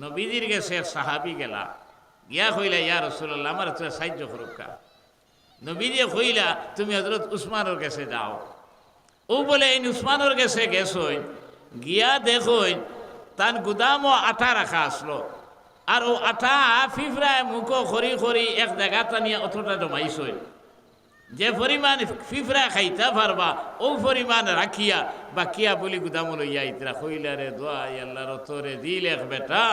নবীজির গেছে সাহাবি গেলা। গিয়া কইলা, ইয়া রসুল্লাহ আমার তো সাহায্য করুকা নবীজি কইলা, তুমি হজরত উসমানের কাছে যাও। ও বলে, এই উসমানের কাছে গেছই। গিয়া দেখই, তার গুদামও আটা রাখা আসলো। আর ও আটা ফিফরায় মুখো খরি খরি এক জায়গা টানিয়া অতটা জমাইছই। যে পরিমাণ ফিফরা খাইতা পারবা, ও পরিমাণ রাখিয়া, বাকিয়া বলি গুদাম লইয়া ইতরা কইলা রে দোয়াই আল্লাহ রতরে দিল এক বেটা।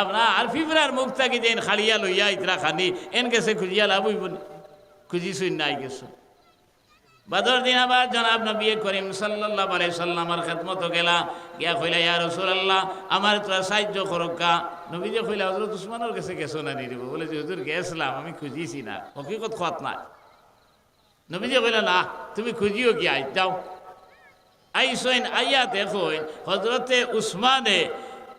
আপনার আর ফিফরার মুখ থাকি যেন খালিয়া লইয়া ইতরা খানি। এন গেছে খুঁজিয়া লাভ হইব খুঁজিছই নাই গেছো বাদর দিন আবার জনাব নবী করিম সাল্লাল্লাহু আলাইহি সাল্লামের খেদমত গেলা। গিয়া কইলা, ইয়া রাসূলুল্লাহ, আমার তোরা সাহায্য করকা নবী যে কইলা, হযরত উসমানের কাছে গেছো না নিরিব বলে, যে হুজুর গেছিলাম, আমি খুঁজিছি না। হকিকত খত না নবী যে কইলা না তুমি খুঁজিও কি আই যাও আইসইন আইয়া দেখো হজরতে উসমানে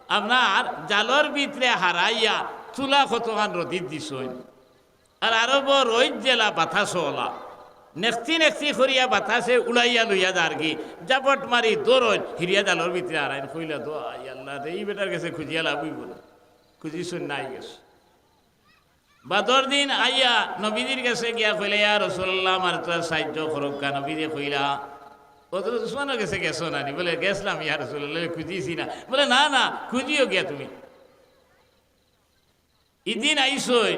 আপনার জালর ভিতরে হারাইয়া চুলা কতখান রদিত দিছইন আর আরও বড় জেলা বাতাস ওলা নেক্সি নেক্সি করিয়া বাতাসে উড়াইয়া লইয়া দার কি জাপট মারি দৌড়ন হিরিয়া জালর ভিতরে আরাইন কইলা তো আই আল্লাহ এই বেটার কাছে খুঁজিয়া লাভই বলে খুঁজিছুন নাই গেছে বাদর দিন আইয়া নবীজির কাছে গিয়া কইলে, ইয়া রসুল্লাহ আমার তো সাহায্য করুকা নবীজি কইলা ওদের উসমানের কাছে গেছো না নি? বলে, গেছিলাম, ইয়া রসুল্লাহ খুঁজিছি না। বলে, না না, খুঁজিও গিয়া তুমি। ইদিন আইসই,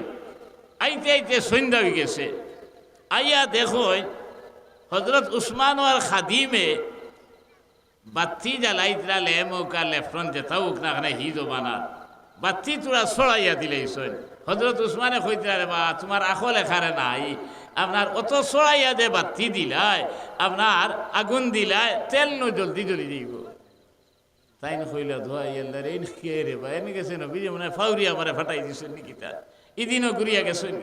আইতে আইতে সন্ধ্যা হয়ে গেছে। আইয়া দেখো হজরত উসমান আর খাদিমে বাতি জ্বালাইতরা লেমুকা লেফটন যেতাও না খানে হি জবানার বাতি তোরা ছড়াইয়া দিলে সৈন হজরত উসমানে কইতে আরে বা, তোমার আখো লেখারে নাই, আপনার অত ছড়াইয়া দে বাতি দিলাই, আপনার আগুন দিলাই, তেল নো জলদি জ্বলি দিব। তাই না কইল, ধোয়া ইয়াল্লা রে কে রে বা, এনে গেছে না বিজে মানে ফাউরি আমারে ফাটাই দিছে নিকিতা ইদিনও ঘুরিয়া গেছেন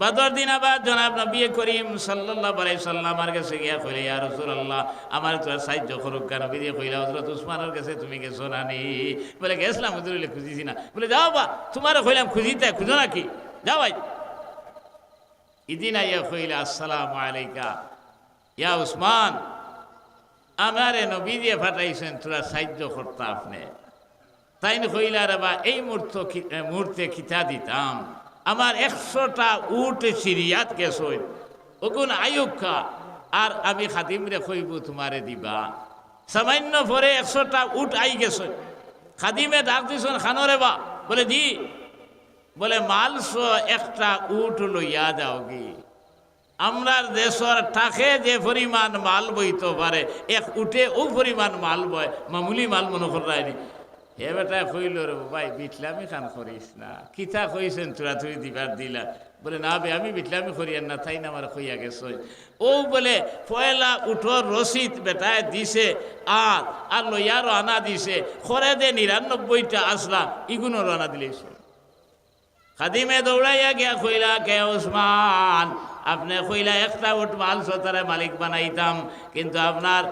বাদর দিন আবার জনাব নবী করিম সাল্লাল্লাহু আলাইহি সাল্লামার কাছে গিয়া কইলে, ইয়া রাসূলুল্লাহ, আমার তো সাহায্য করুক কেন? বিয়ে কইলা হযরত উসমানের কাছে, তুমি গেছো না নি? বলে, গেছিলাম, হুজুরে খুঁজিছি না। বলে, যাও বা, তোমারও কইলাম, খুঁজিতে, খুঁজো নাকি? যাও ভাই। ইদিন আইয়া কইলা, আসসালাম আলাইকা, ইয়া উসমান, আমারে নবী দিয়ে ফাটাইছেন তোরা সাহায্য করতা আপনি। তাই কইলা রে বা, এই মুহূর্ত মুহূর্তে খিতা দিতাম। আমার একশোটা উট সিরিয়াত গেছই ওগুন আয়ুব খা, আর আমি খাদিমরে কইব তোমারে দিবা। সামান্য পরে একশোটা উট আই গেছে। খাদিমে ডাক দিছেন খানরে বা। বলে দি বলে মালস একটা উট লইয়া যাও কি আমরার দেশর টাকে যে পরিমাণ মাল বইতে পারে, এক উঠে ও পরিমাণ মাল বয়, মামুলি মাল মনে করায়নি হে বেটা কইল রে ভাই বিটলামি খান করিস না। কিতা কইছেন তোরা? তুই দিবার দিলা। বলে, না বে, আমি বিটলামি করিয়ার না, তাই না আমার কইয়া গেছে। ও বলে, পয়লা উঠোর রসিদ বেটায় দিছে আর আর লইয়ারও আনা দিছে। খরে দে নিরানব্বইটা আসলা ইগুনোর আনা দিলেছ। খাদিমে দৌড়াইয়া গিয়া কইলা, কে ওসমান? আপনি কইলা একটা উঠ মাল সতারে মালিক বানাইতাম, কিন্তু আপনার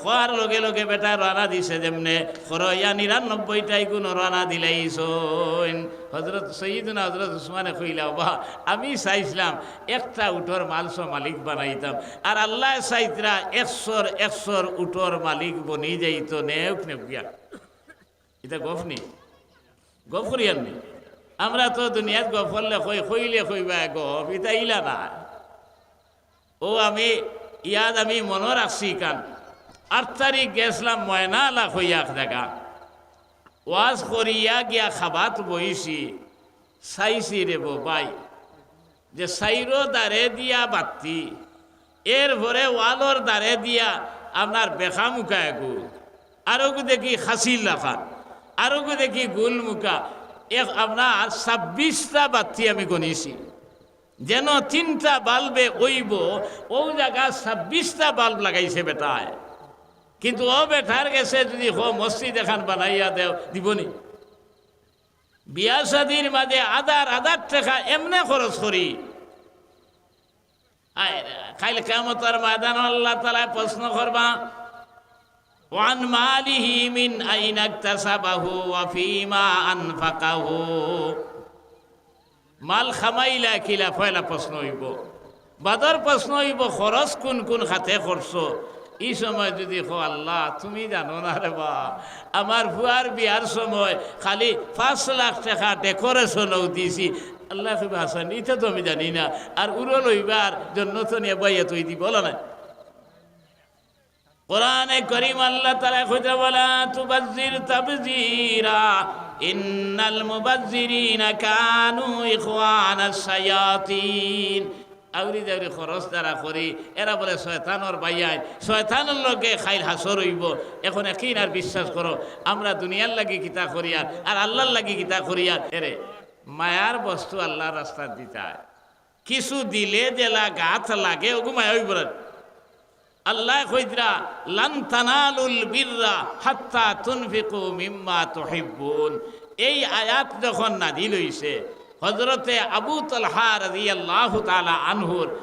খোয়ার লগে লগে বেটা রানা দিছে যেমনে, খরইয়া নিরানব্বইটাই কোন রানা দিলেই সইন হজরত সঈদুনা হজরত উসমানে কইলা বা আমি চাইছিলাম একটা উঠোর মালস মালিক বানাইতাম, আর আল্লাহ চাইতরা একশোর একশোর উঠোর মালিক বনি যাইতো, নেউক নেউকিয়া এটা গফনি গফ করিয়ার নেই আমরা তো দুনিয়াত গপ করলে কই কইলে গপ এটা ইলা না। ও আমি, ইয়াদ আমি মনে রাখছি কান। আট তারিখ গেছিলাম ময়না লাখ হইয়া দেখা। ওয়াজ করিয়া গিয়া খাবাত বইছি। চাইছি রে বাই, যে সাইরো দাঁড়ে দিয়া বাতি। এর ভরে ওয়ালর দাঁড়ে দিয়া আপনার বেখা মুখা একু আরও দেখি খাসির লাখান আরও দেখি গুল মুখা। এক আপনার ছাব্বিশটা বাতি আমি গণিছি যেন তিনটা বাল্বে ওইব, ও জায়গা ছাব্বিশটা বাল্ব লাগাইছে বেটায়। কিন্তু ও বেটার গেছে যদি হো মসজিদ এখান বানাইয়া দেও, দিবনি। বিয়া শাদির মাঝে আদার আদার টাকা এমনে খরচ করি। খাইলে কেমতার ময়দান আল্লাহ তালায় প্রশ্ন করবা, ওয়ান মালিহি মিন আইন একতাসাবাহু ওয়া ফিমা আনফাকাহু? মাল খামাইলা কিলা পয়লা প্রশ্ন হইব। বাদর প্রশ্ন হইব, খরচ কোন কোন খাতে করছ এই সময় যদি হো আল্লাহ, তুমি জানো না রে বা, আমার ভুয়ার বিয়ার সময় খালি পাঁচ লাখ টাকা ডেকোরেশনও দিছি। আল্লাহ কইবে, হাসান, এটা তো আমি জানি না। আর উড়ো লইবার জন্য তো নিয়ে বাইয়া তুই দি বলো না? কোরআনে করিম আল্লাহ তালা খুঁজে বলা তুবাজির তাবজিরা ইন্নাল মুবাজ্জিরিনা কানু ইখওয়ানাস শায়াতিন। আউরি দাউরি খরচ দ্বারা করি, এরা বলে, শয়তানর বাইয়াই শয়তানের লগে খাইল হাসর হইব। এখন একই আর বিশ্বাস করো, আমরা দুনিয়ার লাগি কিতা করিয়ার আর আল্লাহর লাগি কিতা করিয়ার এরে মায়ার বস্তু আল্লাহর রাস্তা দিতায়। কিছু দিলে জেলা গাছ লাগে, ওগু মায়া হইব। আল্লাহ কইদরা, লান বিররা হাত্তা তুনফিকু মিম্মা তুহিব্বুন। এই আয়াত যখন নাজিল হইছে, হযরতে আবু তালহা রাদিয়াল্লাহু তাআলা আনহুর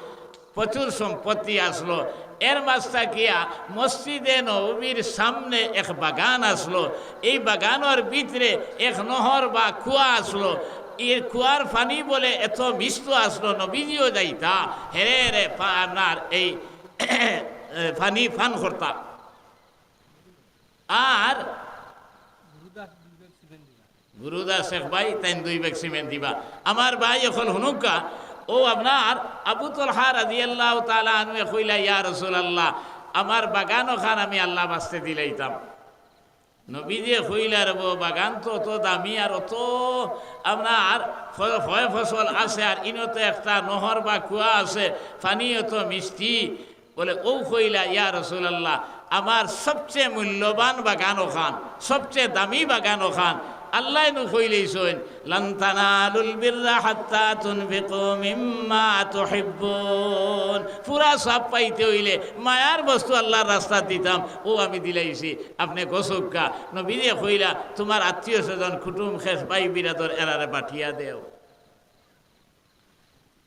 প্রচুর সম্পত্তি আসলো। এর মাঝটা কিয়া মসজিদে নবীর সামনে এক বাগান আসলো। এই বাগানের ভিতরে এক নহর বা কুয়া আসলো। এর কুয়ার পানি বলে এত মিষ্ট আসলো, নবীজিও যাইতা, হেরে হেরে পা- আপনার এই ফানি ফান করতাম আর গুরুদাস শেখ ভাই তাই দুই ব্যাগ সিমেন্ট দিবা। আমার ভাই এখন হুনুকা, ও আপনার আবু তলহা রাজি আল্লাহ তালা আনুয়ে কইলা, ইয়া রসুল আল্লাহ আমার বাগান ওখান আমি আল্লাহ বাঁচতে দিলাইতাম। নবীজে হইলা রব বাগান তো অত দামি আর অত আপনার ফয় ফসল আছে, আর ইনতে একটা নহর বা কুয়া আছে পানি অত মিষ্টি। বলে ও কইলা ইয়া রসুলাল্লাহ, আমার সবচেয়ে মূল্যবান বাগান ওখান, সবচেয়ে দামি বাগান ওখান। আল্লাহ নু কইলেইছেন, লান তানালুল বিররা হাত্তা তুনফিকু মিম্মা তুহিব্বুন। পুরা সব পাইতে হইলে মায়ার বস্তু আল্লাহর রাস্তা দিতাম। ও, আমি দিলাইছি। আপনি গোসক্কা নবীরে কইলা, তোমার আত্মীয় স্বজন কুটুম খেস ভাই বিরাদর এরারে পাঠিয়া দেও।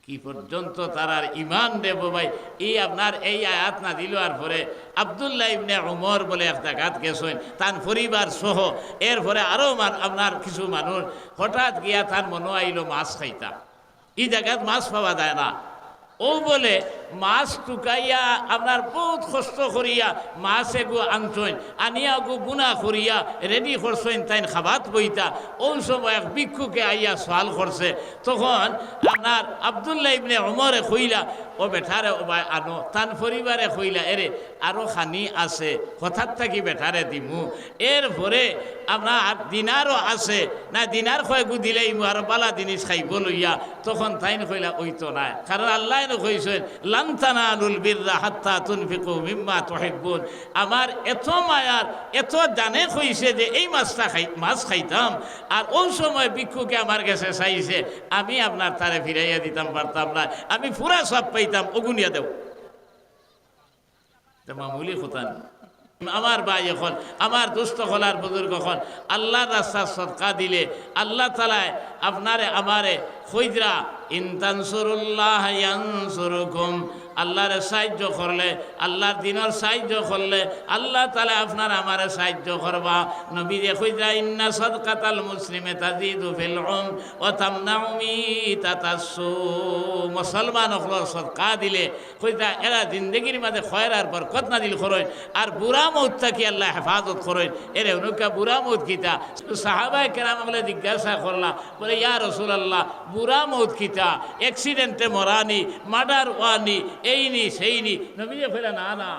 কি পর্যন্ত তার আর ইমান দেব ভাই। এই আপনার এই আয়াত না দিল আর পরে আবদুল্লাহ ইবনে উমর বলে এক জায়গাত গেছেন, তার পরিবার সহ। এর পরে আরও আপনার কিছু মানুষ হঠাৎ গিয়া তার মনে আইল, মাছ খাইতা এই জায়গাত মাছ পাওয়া যায় না। ও বলে মাছ টুকাইয়া আপনার বহুত কষ্ট করিয়া মাছ এগু আনছেন আনিয়া গু বুনা করিয়া রেডি করছেন তাই খাবাত বইতা। ওই সময় এক ভিক্ষুকে আইয়া সওয়াল করছে তখন আপনার আবদুল্লাহ ইবনে ওমরে কইলা ও বেঠারে ও ভাই, আনো, তান পরিবারে কইলা এরে আরও খানি আছে, হঠাৎ থাকি বেঠারে দিমু। এরপরে আপনার দিনারও আছে, না দিনার কয়েকু দিলেই মু আর বালা জিনিস খাইব লইয়া। তখন তাইন কইলা ওই তো নাই। কারণ আল্লাহ কইছেন লান্তানানুল বিররা হাত্তা তুনফিকু মিম্মা আমার এত মায়ার এত জানে কইছে যে এই মাছটা খাই, মাছ খাইতাম, আর ওই সময় ভিক্ষুকে আমার কাছে চাইছে, আমি আপনার তারে ফিরাইয়া দিতাম, পারতাম না, আমি পুরা সব পাইতাম অগুনিয়া দেব মামুলি খোতান, আমার ভাই এখন, আমার দুস্থ হলার বুজুর্গ এখন, আল্লাহর রাস্তা সদকা দিলে, আল্লাহ তালায় আপনারে, আমারে খৈদরা ইনতানসুরুল্লাহ ইয়ানসুরুকুম আল্লাহর সাহায্য করলে, আল্লাহর দিনের সাহায্য করলে, আল্লাহ তালে আপনার আমারে সাহায্য করবা। নবী যে খৈদরা ইন্না সদকাতাল মুসলিমে তাজিদু ফিল উম ও তামনাউমি তাতাসু মুসলমান সদকা দিলে। কইতা এরা জিন্দগির মাঝে খয়রার পর কত না দিল খরচ আর বুড়া মৌত থাকি আল্লাহ হেফাজত করেন। এরে অনুকা, বুড়া মৌত কিতা? সাহাবায় কেরাম বলে জিজ্ঞাসা করলা বলে, ইয়া রসুল আল্লাহ বুড়া মৌত কিতা? অ্যাক্সিডেন্টে মরানি মার্ডার ওয়ানি এই নি, সেই নি। নবী ফেলে না না।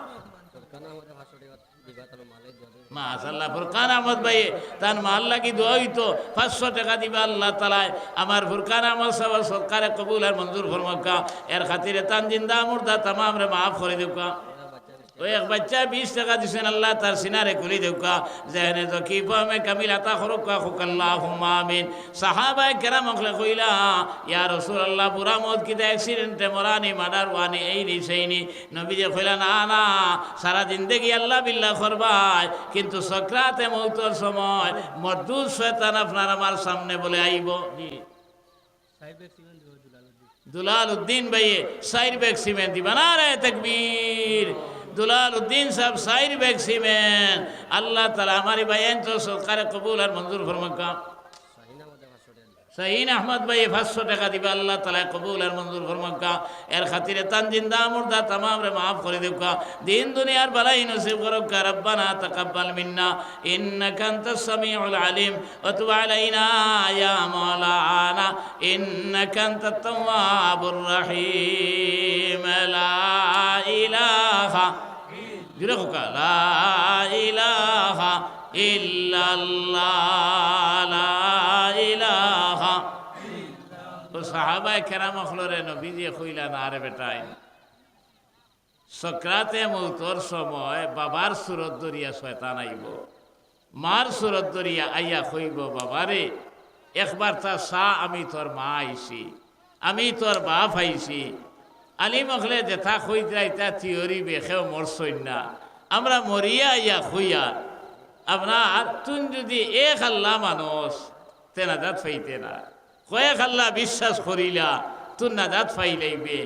টাকা দিবা আমার সরকারে কবুল আর মঞ্জুর এর খাতিরে তান জিন্দা মুর্দা তামাম রে মাফ করে দেউকা ওই এক বাচ্চা বিশ টাকা দিছেন আল্লাহ তার সিনারে খুলি দেউকা। জেহনে তো কি পামে কামিল আতা খরকা খুকাল্লাহ হুম্মা আমিন। সাহাবায়ে কেরাম অখলে কইলা ইয়া রাসূলুল্লাহ বুড়া মত কিতা অ্যাক্সিডেন্টে মরানি মার্ডার ওয়ানি এই নি সেই নি। নবী যে কইলা না না সারা জিন্দেগি আল্লাহ বিল্লাহ করবাই কিন্তু সক্রাতে মৌতর সময় মরদুদ শয়তান আপনার আমার সামনে বলে আইব। জি দুলাল উদ্দিন। ভাইয়ে সাইর ব্যাগ সিমেন্ট দিবা। না রে তকবীর। দুলাল উদ্দিন সাহেব সাইর ব্যাগ সিমেন্ট আল্লাহ তালা আমারি ভাই তো সরকারে কবুল আর মঞ্জুর ফরমাক্কা সাইন আহমদ ভাই, পাঁচশো টাকা দিবা, আল্লাহ তালা কবুল আর মঞ্জুর ফরমাক্কা এর খাতিরে তান জিন্দা মুর্দা তামাম রে মাফ করে দেবকা দিন দুনিয়ার বালাই নসিব করক্কা রব্বানা তাকাব্বাল মিন্না। ইন্নাকা আনতাস সামিউল আলিম। ওয়া তুব আলাইনা ইয়া মাওলানা। ইন্নাকা আনতাত লা হোকা লা ইলাহা ইল্লাল্লাহ লা ইলাহা সময় বাবার সুরত দরিয়া শয়তান আইব মার সুরত দরিয়া আইয়া কইব বাবারে একবার তা সা আমি তোর মা আইছি আমি তোর বাপ আইছি আলি মখলে যেথা কইতরা তা থিওরি বেখেও মরছই না আমরা মরিয়া ইয়া খুইয়া আপনার তুন যদি এক আল্লাহ মানুষ, তে নাজাত ফাইতে না। কয়েক আল্লাহ বিশ্বাস করিলা, তুন নাজাত ফাইলাইবে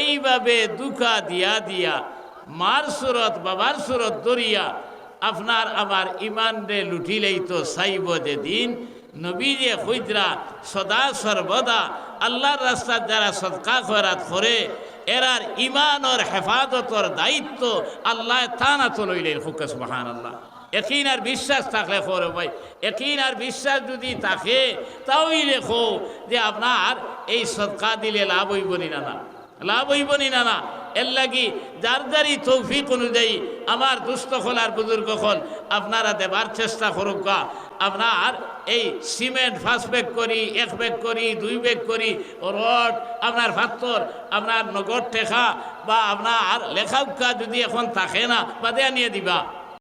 এইভাবে দুকা দিয়া দিয়া, মার সুরত, বাবার সুরত দরিয়া আপনার আমার ইমান রে লুটিলেই তো চাইব যে দিন নবীজে খুঁজরা সদা সর্বদা আল্লাহর রাস্তার যারা সৎকা খরাত করে, এরার ইমানর হেফাজতর দায়িত্ব আল্লাহ তানা তো লইলেন হুকাস মহান আল্লাহ একই আর বিশ্বাস থাকলে খবর ভাই, একই আর বিশ্বাস যদি থাকে তাওই লেখো যে আপনার এই সৎকা দিলে লাভ হইব নি না লাভ হইব নি না এর লাগি যার যারই তৌফিক অনুযায়ী আমার দুস্থ হল আর বুজুর্গ হল আপনারা দেবার চেষ্টা করুক। আপনার এই সিমেন্ট ফার্স্ট ব্যাগ করি, এক ব্যাগ করি, দুই ব্যাগ করি, রড, আপনার ফাত্তর আপনার নগদ টেকা বা আপনার লেখা যদি এখন থাকে না বা দেয়া নিয়ে দিবা।